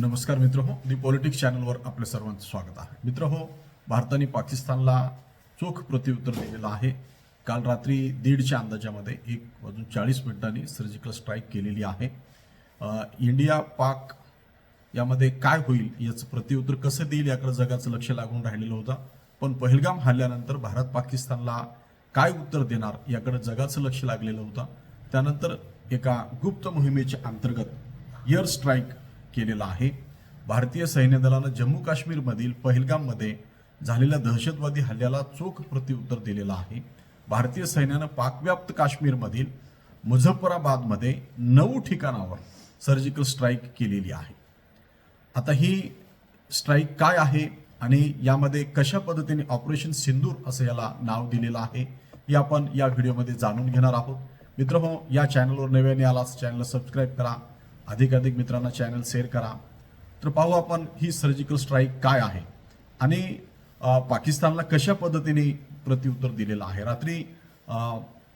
नमस्कार मित्र हो दी पॉलिटिक्स चॅनलवर आपल्या सर्वांचं स्वागत आहे. मित्र हो भारताने पाकिस्तानला चोख प्रत्युत्तर दिलेलं आहे. काल रात्री दीडच्या अंदाजामध्ये एक वाजून चाळीस मिनिटांनी सर्जिकल स्ट्राईक केलेली आहे. इंडिया पाक यामध्ये काय होईल याचं प्रत्युत्तर कसं देईल याकडे जगाचं लक्ष लागून राहिलेलं होतं. पण पहलगाम हल्ल्यानंतर भारत पाकिस्तानला काय उत्तर देणार याकडे जगाचं लक्ष लागलेलं होतं. त्यानंतर एका गुप्त मोहिमेच्या अंतर्गत एअर स्ट्राईक केलेला आहे. भारतीय सैन्य दलानं जम्मू काश्मीरमधील पहलगाममध्ये झालेल्या दहशतवादी हल्ल्याला चोख प्रत्युत्तर दिलेलं आहे. भारतीय सैन्यानं पाकव्याप्त काश्मीरमधील मुझफ्फराबादमध्ये नऊ ठिकाणावर सर्जिकल स्ट्राईक केलेली आहे. आता ही स्ट्राईक काय आहे आणि यामध्ये कशा पद्धतीने ऑपरेशन सिंदूर असं याला नाव दिलेलं आहे हे आपण या व्हिडिओमध्ये जाणून घेणार आहोत. मित्र हो या चॅनलवर नव्याने आलाच चॅनलला सबस्क्राईब करा. अधिकाधिक मित्रांना चॅनल शेअर करा. तर पाहू आपण ही सर्जिकल स्ट्राईक काय आहे. आणि पाकिस्तानला कशा पद्धतीने प्रत्युत्तर दिलेलं आहे. रात्री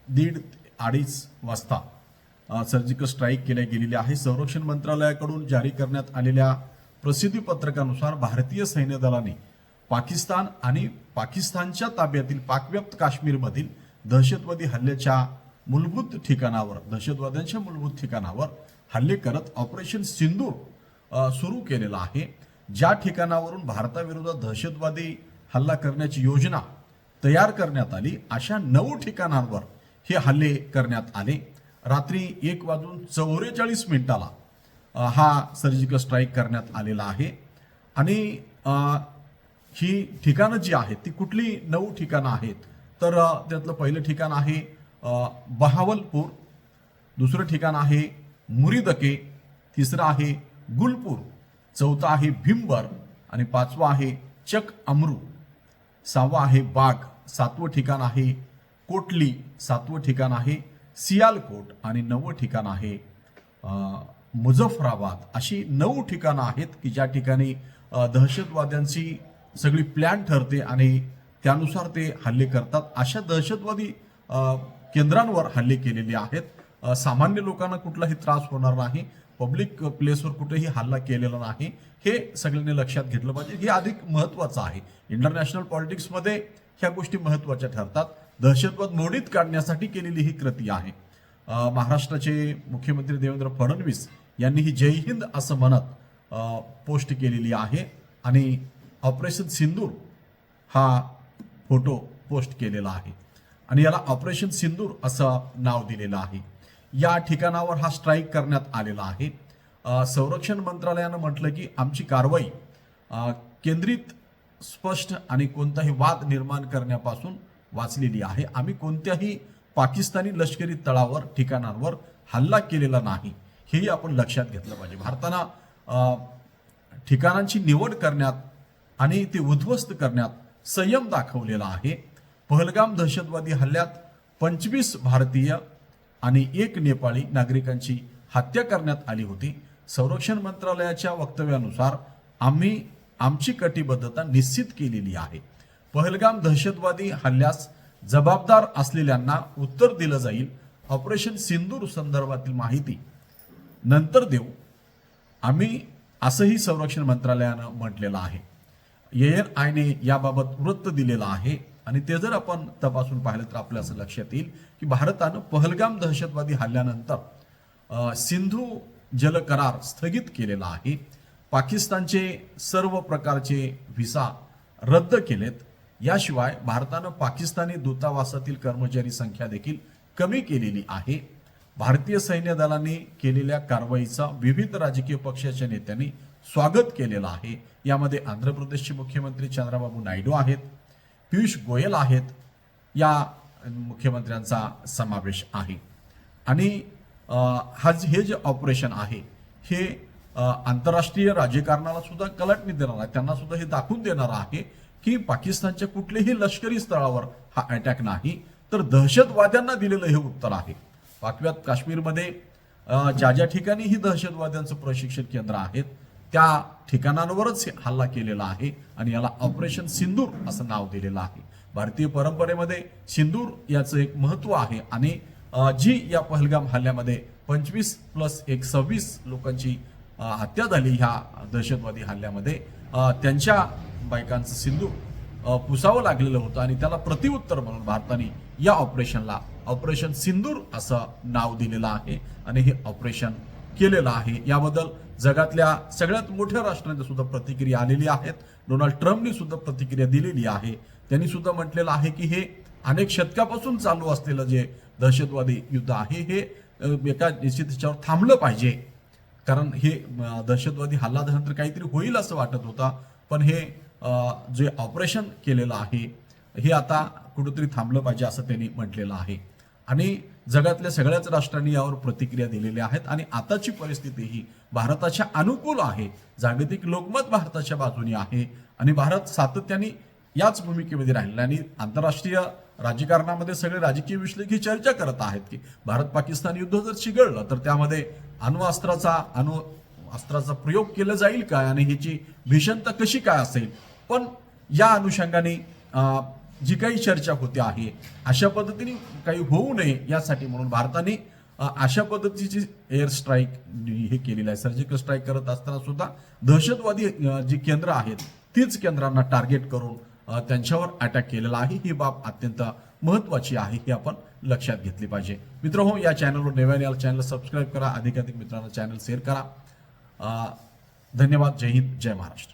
दीड अडीच वाजता सर्जिकल स्ट्राईक केल्या गेलेली आहे. संरक्षण मंत्रालयाकडून जारी करण्यात आलेल्या प्रसिद्धी पत्रकानुसार भारतीय सैन्य दलाने पाकिस्तान आणि पाकिस्तानच्या ताब्यातील पाकव्याप्त काश्मीरमधील दहशतवादी हल्ल्याच्या मूलभूत ठिकाणावर दहशतवाद्यांच्या मूलभूत ठिकाणावर हल्ले करत ऑपरेशन सिंदूर सुरू केलेला आहे. ज्या ठिकाणावरून भारताविरोधात दहशतवादी हल्ला करण्याची योजना तयार करण्यात आली अशा नऊ ठिकाणांवर हे हल्ले करण्यात आले. रात्री एक वाजून चौवेचाळीस मिनिटाला हा सर्जिकल स्ट्राईक करण्यात आलेला आहे. आणि ही ठिकाणं जी आहेत ती कुठली नऊ ठिकाणं आहेत? तर त्यातलं पहिलं ठिकाण आहे बहावलपूर. दुसरं ठिकाण आहे मुरिदके तिसरं आहे गुलपूर चौथा आहे भिंबर आणि पाचवा आहे चक अमरू. सहावा आहे बाग सातवं ठिकाण आहे कोटली सातवं ठिकाण आहे सियालकोट आणि नववं ठिकाण आहे मुझफराबाद मुझफ्फराबाद. अशी नऊ ठिकाणं आहेत की ज्या ठिकाणी दहशतवाद्यांची सगळी प्लॅन ठरते आणि त्यानुसार ते हल्ले करतात. अशा दहशतवादी केंद्रांवर हल्ले केलेले आहेत. सामान्य लोकांना कुठलाही त्रास होणार नाही. पब्लिक प्लेसवर कुठेही हल्ला केलेला नाही. हे सगळ्यांनी लक्षात घेतलं पाहिजे. हे अधिक महत्त्वाचं आहे. इंटरनॅशनल पॉलिटिक्समध्ये ह्या गोष्टी महत्त्वाच्या ठरतात. दहशतवाद मोडीत काढण्यासाठी केलेली ही कृती आहे. महाराष्ट्राचे मुख्यमंत्री देवेंद्र फडणवीस यांनी ही जय हिंद असं म्हणत पोस्ट केलेली आहे. आणि ऑपरेशन सिंदूर हा फोटो पोस्ट केलेला आहे. आणि याला ऑपरेशन सिंदूर असं नाव दिलेलं आहे. या ठिकाणावर हा स्ट्राईक करण्यात आलेला आहे. संरक्षण मंत्रालयानं म्हटलं की आमची कारवाई केंद्रित स्पष्ट आणि कोणताही वाद निर्माण करण्यापासून वाचलेली आहे. आम्ही कोणत्याही पाकिस्तानी लष्करी तळावर ठिकाणांवर हल्ला केलेला नाही. हेही आपण लक्षात घेतलं पाहिजे. भारतानं ठिकाणांची निवड करण्यात आणि ते उद्ध्वस्त करण्यात संयम दाखवलेला आहे. पहलगाम दहशतवादी हल्ल्यात पंचवीस भारतीय आणि एक नेपाळी नागरिकांची हत्या करण्यात आली होती. संरक्षण मंत्रालयाच्या वक्तव्यानुसार आम्ही आमची कटिबद्धता निश्चित केलेली आहे. पहलगाम दहशतवादी हल्ल्यास जबाबदार असलेल्यांना उत्तर दिलं जाईल. ऑपरेशन सिंदूर संदर्भातील माहिती. नंतर देऊ. आम्ही असंही संरक्षण मंत्रालयानं म्हटलेलं आहे. एन आयने याबाबत वृत्त दिलेलं आहे. आणि ते जर आपण तपासून पाहिलं तर आपल्या असं लक्षात येईल की भारतानं पहलगाम दहशतवादी हल्ल्यानंतर सिंधू जल करार स्थगित केलेला आहे. पाकिस्तानचे सर्व प्रकारचे व्हिसा रद्द केलेत. याशिवाय भारतानं पाकिस्तानी दूतावासातील कर्मचारी संख्या देखील कमी केलेली आहे. भारतीय सैन्य दलाने केलेल्या कारवाईचा विविध राजकीय पक्षाच्या नेत्यांनी स्वागत केलेलं आहे. यामध्ये आंध्र प्रदेशचे मुख्यमंत्री चंद्राबाबू नायडू आहेत. पियुष गोयल आहेत या मुख्यमंत्र्यांचा समावेश आहे. आणि हा हे जे ऑपरेशन आहे हे आंतरराष्ट्रीय राजकारणाला सुद्धा कलटणी देणार आहे. त्यांना सुद्धा हे दाखवून देणार आहे की पाकिस्तानच्या कुठल्याही लष्करी स्थळावर हा अटॅक नाही तर दहशतवाद्यांना दिलेलं हे उत्तर आहे. पाकव्यात काश्मीरमध्ये ज्या ज्या ठिकाणी ही दहशतवाद्यांचं प्रशिक्षण केंद्र आहेत त्या ठिकाणांवरच हे हल्ला केलेला आहे आणि याला ऑपरेशन सिंदूर असं नाव दिलेलं आहे. भारतीय परंपरेमध्ये सिंदूर याचं एक महत्त्व आहे आणि जी या पहलगाम हल्ल्यामध्ये पंचवीस प्लस एक सव्वीस लोकांची हत्या झाली ह्या दहशतवादी हल्ल्यामध्ये त्यांच्या बायकांचं सिंदूर पुसावं लागलेलं होतं आणि त्याला प्रतिउत्तर म्हणून भारताने या ऑपरेशनला ऑपरेशन सिंदूर असं नाव दिलेलं आहे आणि हे ऑपरेशन केलेलं आहे. याबद्दल जगातल्या सगळ्यात मोठ्या राष्ट्रांच्या सुद्धा प्रतिक्रिया आलेली आहेत. डोनाल्ड ट्रम्पनी सुद्धा प्रतिक्रिया दिलेली आहे. त्यांनी सुद्धा म्हटलेलं आहे की हे अनेक शतकापासून चालू असलेलं जे दहशतवादी युद्ध आहे हे एका निश्चित ह्याच्यावर थांबलं पाहिजे. कारण हे दहशतवादी हल्ला झाल्यानंतर काहीतरी होईल असं वाटत होता पण हे जे ऑपरेशन केलेलं आहे हे आता कुठंतरी थांबलं पाहिजे असं त्यांनी म्हटलेलं आहे. आणि जगातल्या सगळ्याच राष्ट्रांनी यावर प्रतिक्रिया दिलेल्या आहेत आणि आताची परिस्थिती ही भारताच्या अनुकूल आहे. जागतिक लोकमत भारताच्या बाजूने आहे आणि भारत सातत्याने याच भूमिकेमध्ये राहिलेला आणि आंतरराष्ट्रीय राजकारणामध्ये सगळे राजकीय विश्लेषक ही चर्चा करत आहेत की भारत पाकिस्तान युद्ध जर चिघळलं तर त्यामध्ये अणुअस्त्राचा अणु अस्त्राचा प्रयोग केला जाईल काय? आणि ह्याची भीषणता कशी काय असेल? पण या अनुषंगाने जी काही चर्चा होते आहे अशा पद्धतीने काही होऊ नये यासाठी म्हणून भारताने अशा पद्धतीची एअर स्ट्राईक हे केलेलं आहे. सर्जिकल स्ट्राईक करत असताना सुद्धा दहशतवादी जी केंद्र आहेत तीच केंद्रांना टार्गेट करून त्यांच्यावर अटॅक केलेला आहे. ही बाब अत्यंत महत्वाची आहे ही आपण लक्षात घेतली पाहिजे. मित्र हो या चॅनलवर नव्याने या चॅनल सबस्क्राईब करा. अधिकाधिक मित्रांना चॅनल शेअर करा. धन्यवाद. जय हिंद. जय महाराष्ट्र.